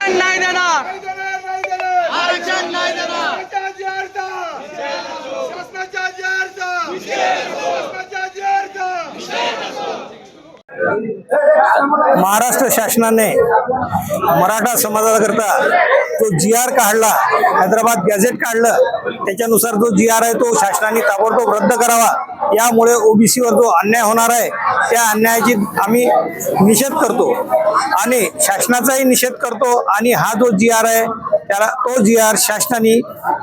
नाही देणार आरक्षण नाही देणार शासनाच्या जी अर्ज शासनाच्या जी अर्ज महाराष्ट्र शासनाने मराठा समाजाकरता तो जी आर काढला हैदराबाद गॅझेट काढलं त्याच्यानुसार जो जी आर आहे तो शासनाने ताबडतोब रद्द करावा. यामुळे ओबीसीवर जो अन्याय होणार आहे त्या अन्यायाची आम्ही निषेध करतो. आणि शासनाचाही निषेध करतो आणि हा जो जी आर आहे त्याला तो जी आर शासनाने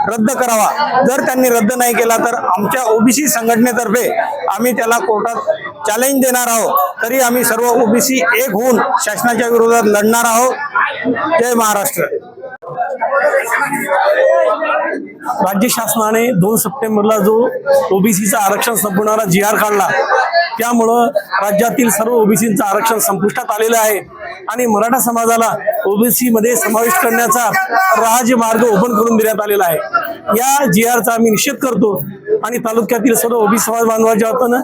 रद्द करावा. जर त्यांनी रद्द नाही केला तर आमच्या ओबीसी संघटनेतर्फे आम्ही त्याला कोर्टात चॅलेंज देणार आहोत. तरी आम्ही सर्व ओबीसी एक होऊन शासनाच्या विरोधात लढणार आहोत. जय महाराष्ट्र. राज्य शासनाने दोन सप्टेंबरला जो ओबीसीचा आरक्षण संपवणारा जी आर काढला त्यामुळं राज्यातील सर्व ओबीसीचं आरक्षण संपुष्टात आलेलं आहे आणि मराठा समाजाला ओबीसीमध्ये समाविष्ट करण्याचा राजमार्ग ओपन करून देण्यात आलेला आहे. या जी आरचा आम्ही निषेध करतो. आणि तालुक्यातील सर्व ओबी समाज बांधवाच्या वतीनं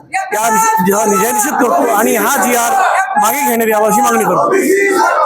या निषेध करतो आणि हा जी आर मागे घेण्यात यावा अशी मागणी करतो.